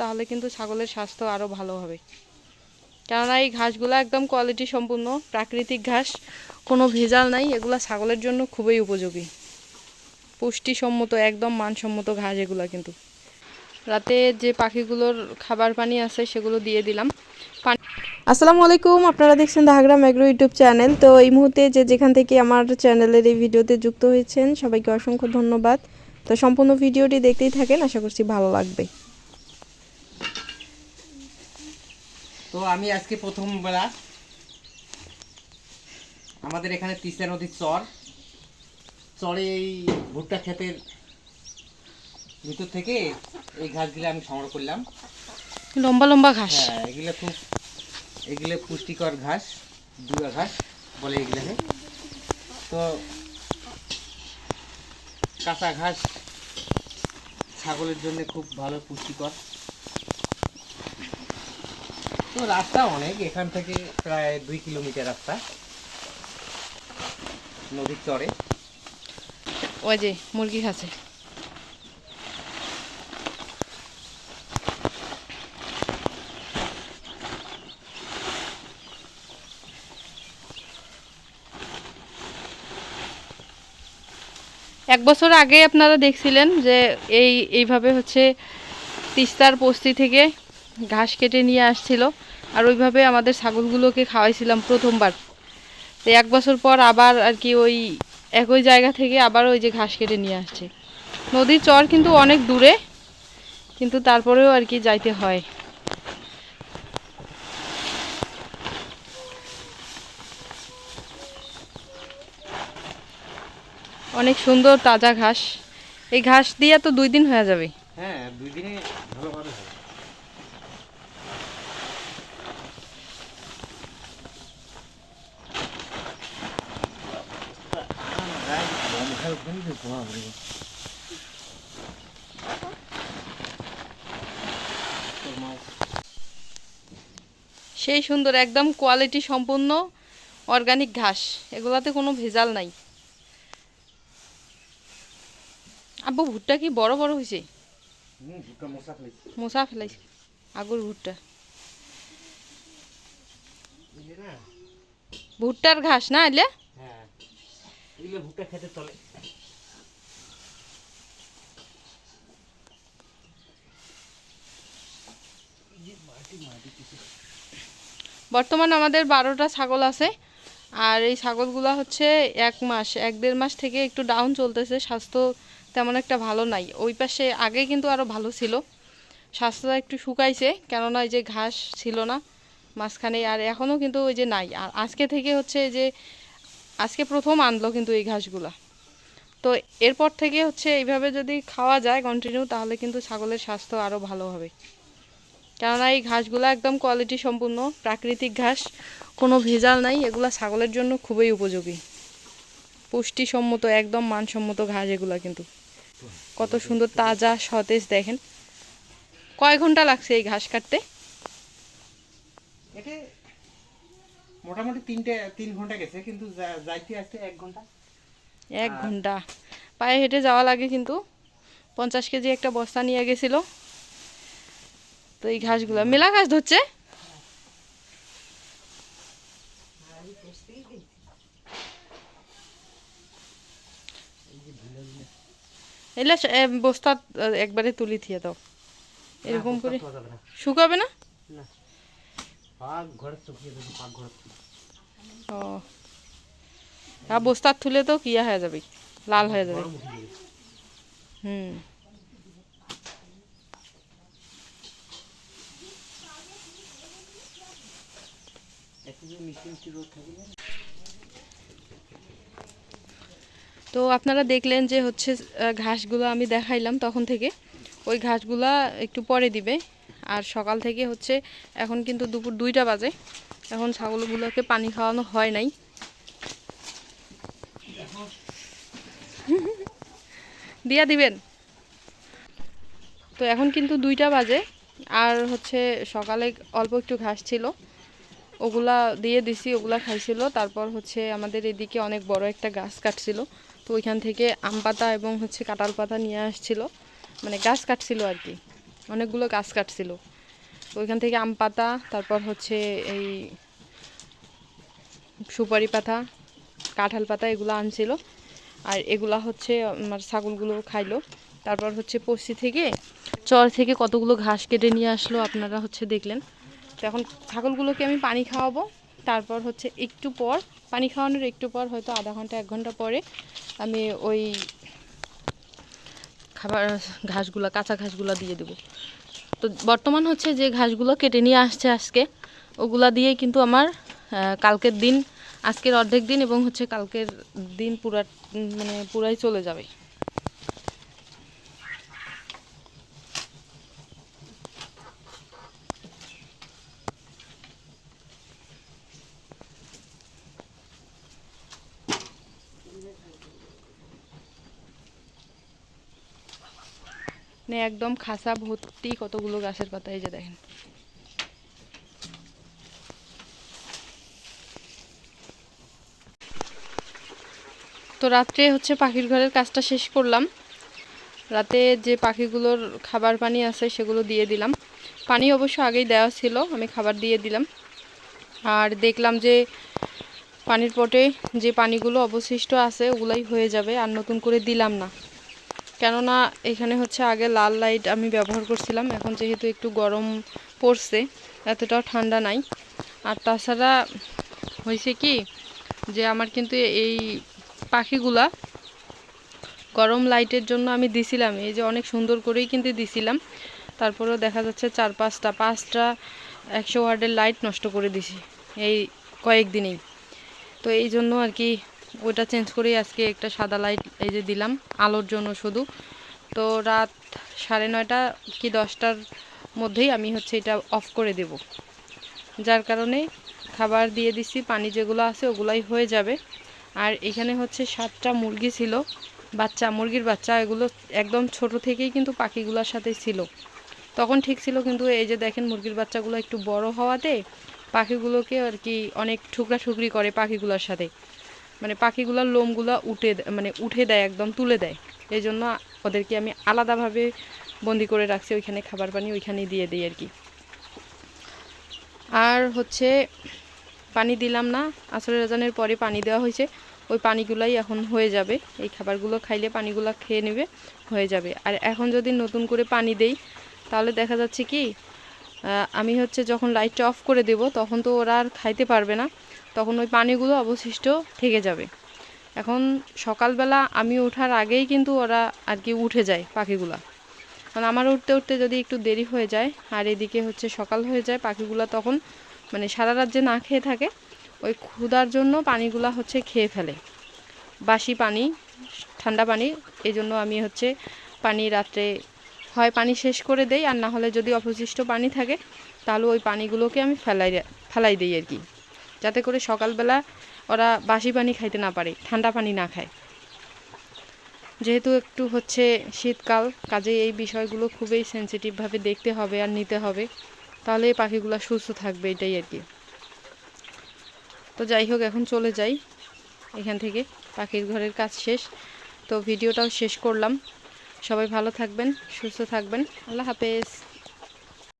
তাহলে কিন্তু ছাগলের স্বাস্থ্য আরও ভালো হবে। কেননা এই ঘাসগুলো একদম কোয়ালিটি সম্পূর্ণ, প্রাকৃতিক ঘাস, কোনো ভেজাল নাই, এগুলো ছাগলের জন্য খুবই উপযোগী। পুষ্টিসম্মত, একদম মানসম্মত ঘাস এগুলো কিন্তু। রাতে যে পাখিগুলোর খাবার পানি আছে, সেগুলো দিয়ে দিলাম। আসসালামু আলাইকুম, আপনারা দেখছেন দাহাগ্রা ম্যাগ্রো ইউটিউব চ্যানেল। তো এই মুহূর্তে যে যেখান থেকে আমার চ্যানেলের এই ভিডিওতে যুক্ত হয়েছেন, সবাইকে অসংখ্য ধন্যবাদ। তো সম্পূর্ণ ভিডিওটি দেখতেই থাকেন, আশা করছি ভালো লাগবে। তো আমি আজকে প্রথম বেলা আমাদের এখানে তিস্তা নদীর চর। চরে এই ভুট্টা ক্ষেতের ভিতর থেকে এই ঘাসগুলো আমি সংগ্রহ করলাম। লম্বা লম্বা ঘাস। হ্যাঁ এগুলো খুব এগুলো পুষ্টিকর ঘাস দুয়া ঘাস বলে এগুলোকে। তো কাঁচা ঘাস ছাগলের জন্য খুব ভালো পুষ্টিকর। তো রাস্তা অনেক, এখান থেকে প্রায় দুই কিলোমিটার রাস্তা। নদীর চরে। ওই যে মুরগি খাচ্ছে এক বছর আগে আপনারা দেখছিলেন যে এই, এইভাবে হচ্ছে তিস্তার বস্তি থেকে ঘাস কেটে নিয়ে আসছিল। আর ওইভাবে আমাদের ছাগলগুলোকে খাওয়াইছিলাম প্রথমবার। তো এক বছর পর আবার আর কি ওই একই জায়গা থেকে আবার ওই যে ঘাস কেটে নিয়ে আসছে। নদীর চর কিন্তু অনেক দূরে, কিন্তু তারপরেও আর কি যাইতে হয়। অনেক সুন্দর তাজা ঘাস। এই ঘাস দিয়ে তো দুই দিন হয়ে যাবে। হ্যাঁ দুই দিনে ভালোভাবে হবে সেই সুন্দর একদম কোয়ালিটি সম্পূর্ণ অর্গানিক ঘাস। এগুলাতে কোনো ভেজাল নাই। আব্বু ভুট্টা কি বড় বড় হয়েছে ফেলেছি ফেলাইছে। আগুর ভুট্টা। ভুট্টার ঘাস না এলে? এগুলো ভুট্টা খেতে চলে বর্তমানে আমাদের বারোটা ছাগল আছে, আর এই ছাগলগুলো হচ্ছে এক মাস, এক দেড় মাস থেকে একটু ডাউন চলতেছে, স্বাস্থ্য তেমন একটা ভালো নাই। ওই পাশে আগে কিন্তু আরও ভালো ছিল, স্বাস্থ্যটা একটু শুকাইছে, কেননা এই যে ঘাস ছিল না, মাঝখানে, আর এখনও কিন্তু ওই যে নাই। আর আজকে থেকে হচ্ছে যে আজকে প্রথম আনলো কিন্তু এই ঘাসগুলা। তো এরপর থেকে হচ্ছে এইভাবে যদি খাওয়া যায় কন্টিনিউ তাহলে কিন্তু ছাগলের স্বাস্থ্য আরও ভালো হবে। কেননা এই ঘাসগুলো একদম কোয়ালিটি সম্পূর্ণ, প্রাকৃতিক ঘাস, কোনো ভেজাল নাই, এগুলা ছাগলের জন্য খুবই উপযোগী। পুষ্টিসম্মত, একদম মানসম্মত ঘাস এগুলা কিন্তু। কত সুন্দর, তাজা, সতেজ দেখেন। কয় ঘণ্টা লাগছে এই ঘাস কাটতে? মোটামুটি তিনটে তিন ঘণ্টা গেছে কিন্তু যাইতে আসতে এক ঘণ্টা। এক ঘণ্টা। পায়ে হেঁটে যাওয়া লাগে কিন্তু। পঞ্চাশ কেজি একটা বস্তা নিয়ে গেছিল। তো এই ঘাসগুলো মেলা ঘাস ধরছে। এলে বস্তা একবারে তুলি থিয়ে দাও। এরকম করে শুকাবে না। ও। আর বস্তার তুলে তো কিয়া হয়ে যাবে লাল হয়ে যাবে। হুম। তো আপনারা দেখলেন যে হচ্ছে ঘাসগুলো আমি দেখাইলাম তখন থেকে। ওই ঘাসগুলা একটু পরে দিবে। আর সকাল থেকে হচ্ছে এখন কিন্তু দুপুর দুইটা বাজে। এখন ছাগলগুলোকে পানি খাওয়ানো হয় নাই। দিয়া দিবেন। তো এখন কিন্তু দুইটা বাজে আর হচ্ছে সকালে অল্প একটু ঘাস ছিল। ওগুলা দিয়ে দিছি, ওগুলা খাইছিল। তারপর হচ্ছে আমাদের এদিকে অনেক বড় একটা গাছ কাটছিল। তো ওইখান থেকে আম পাতা এবং হচ্ছে কাঁঠাল পাতা নিয়ে আসছিল। মানে গাছ কাটছিল আর কি। অনেকগুলো গাছ কাটছিল। ওইখান থেকে আম পাতা, তারপর হচ্ছে এই সুপারি পাতা, কাঁঠাল পাতা এগুলো আনছিল। আর এগুলা হচ্ছে আমার ছাগলগুলো খাইলো। তারপর হচ্ছে পশ্চি থেকে চর থেকে কতগুলো ঘাস কেটে নিয়ে আসলো আপনারা হচ্ছে দেখলেন। তো এখন ছাগলগুলোকে আমি পানি খাওয়াবো। তারপর হচ্ছে একটু পর, পানি খাওয়ানোর একটু পর, হয়তো আধা ঘণ্টা, এক ঘণ্টা পরে আমি ওই খাবার ঘাসগুলো, কাঁচা ঘাসগুলো দিয়ে দেবো। তো বর্তমান হচ্ছে যে ঘাসগুলো কেটে নিয়ে আসছে আজকে, ওগুলা দিয়েই কিন্তু আমার কালকের দিন, আজকের অর্ধেক দিন এবং হচ্ছে কালকের দিন পুরা মানে পুরাই চলে যাবে। মানে একদম খাসা ভর্তি কতগুলো গাছের পাতা এই যে দেখেন। তো রাত্রে হচ্ছে পাখির ঘরের কাজটা শেষ করলাম। রাতে যে পাখিগুলোর খাবার পানি আছে সেগুলো দিয়ে দিলাম। পানি অবশ্য আগেই দেওয়া ছিল, আমি খাবার দিয়ে দিলাম। আর দেখলাম যে পানির পটে যে পানিগুলো অবশিষ্ট আছে ওগুলাই হয়ে যাবে, আর নতুন করে দিলাম না। কেননা এখানে হচ্ছে আগে লাল লাইট আমি ব্যবহার করছিলাম, এখন যেহেতু একটু গরম পড়ছে এতটাও ঠান্ডা নাই। আর তাছাড়া হয়েছে কি যে আমার কিন্তু এই পাখিগুলা গরম লাইটের জন্য আমি দিছিলাম, এই যে অনেক সুন্দর করেই কিন্তু দিছিলাম। তারপরেও দেখা যাচ্ছে চার পাঁচটা পাঁচটা একশো ওয়ার্ডের লাইট নষ্ট করে দিছি এই কয়েকদিনেই। তো এই জন্য আর কি ওটা চেঞ্জ করেই আজকে একটা সাদা লাইট এই যে দিলাম, আলোর জন্য শুধু। তো রাত সাড়ে নয়টা কি দশটার মধ্যেই আমি হচ্ছে এটা অফ করে দেব। যার কারণে খাবার দিয়ে দিছি, পানি যেগুলো আছে ওগুলাই হয়ে যাবে। আর এখানে হচ্ছে সাতটা মুরগি ছিল, বাচ্চা, মুরগির বাচ্চা, এগুলো একদম ছোট থেকেই কিন্তু পাখিগুলোর সাথে ছিল। তখন ঠিক ছিল কিন্তু এই যে দেখেন মুরগির বাচ্চাগুলো একটু বড় হওয়াতে পাখিগুলোকে আর কি অনেক ঠুকরা ঠুকরি করে পাখিগুলোর সাথে। মানে পাখিগুলোর লোমগুলো উঠে মানে উঠে দেয় একদম তুলে দেয়। এই জন্য ওদেরকে আমি আলাদাভাবে বন্দি করে রাখছি, ওইখানে খাবার পানি ওইখানেই দিয়ে দিই আর কি। আর হচ্ছে পানি দিলাম না, আসরের রাজানের পরে পানি দেওয়া হয়েছে। ওই পানিগুলাই এখন হয়ে যাবে। এই খাবারগুলো খাইলে পানিগুলো খেয়ে নেবে, হয়ে যাবে। আর এখন যদি নতুন করে পানি দেই, তাহলে দেখা যাচ্ছে কি আমি হচ্ছে যখন লাইটটা অফ করে দেব, তখন তো ওরা আর খাইতে পারবে না। তখন ওই পানিগুলো অবশিষ্ট থেকে যাবে। এখন সকালবেলা আমি ওঠার আগেই কিন্তু ওরা আর কি উঠে যায় পাখিগুলা। কারণ আমার উঠতে উঠতে যদি একটু দেরি হয়ে যায় আর এদিকে হচ্ছে সকাল হয়ে যায়, পাখিগুলা তখন মানে সারা রাত যে না খেয়ে থাকে, ওই ক্ষুধার জন্য পানিগুলা হচ্ছে খেয়ে ফেলে। বাসি পানি, ঠান্ডা পানি এই জন্য আমি হচ্ছে পানি রাত্রে হয় পানি শেষ করে দেই, আর না হলে যদি অবশিষ্ট পানি থাকে, তাহলে ওই পানিগুলোকে আমি ফেলাই ফেলাই দিই আর কি। যাতে করে সকালবেলা ওরা বাসি পানি খাইতে না পারে, ঠান্ডা পানি না খায়। যেহেতু একটু হচ্ছে শীতকাল, কাজে এই বিষয়গুলো খুবই সেন্সিটিভভাবে দেখতে হবে আর নিতে হবে, তাহলে এই পাখিগুলো সুস্থ থাকবে এটাই আর কি। তো যাই হোক, এখন চলে যাই। এখান থেকে পাখির ঘরের কাজ শেষ। তো ভিডিওটাও শেষ করলাম। সবাই ভালো থাকবেন, সুস্থ থাকবেন। আল্লাহ হাফেজ।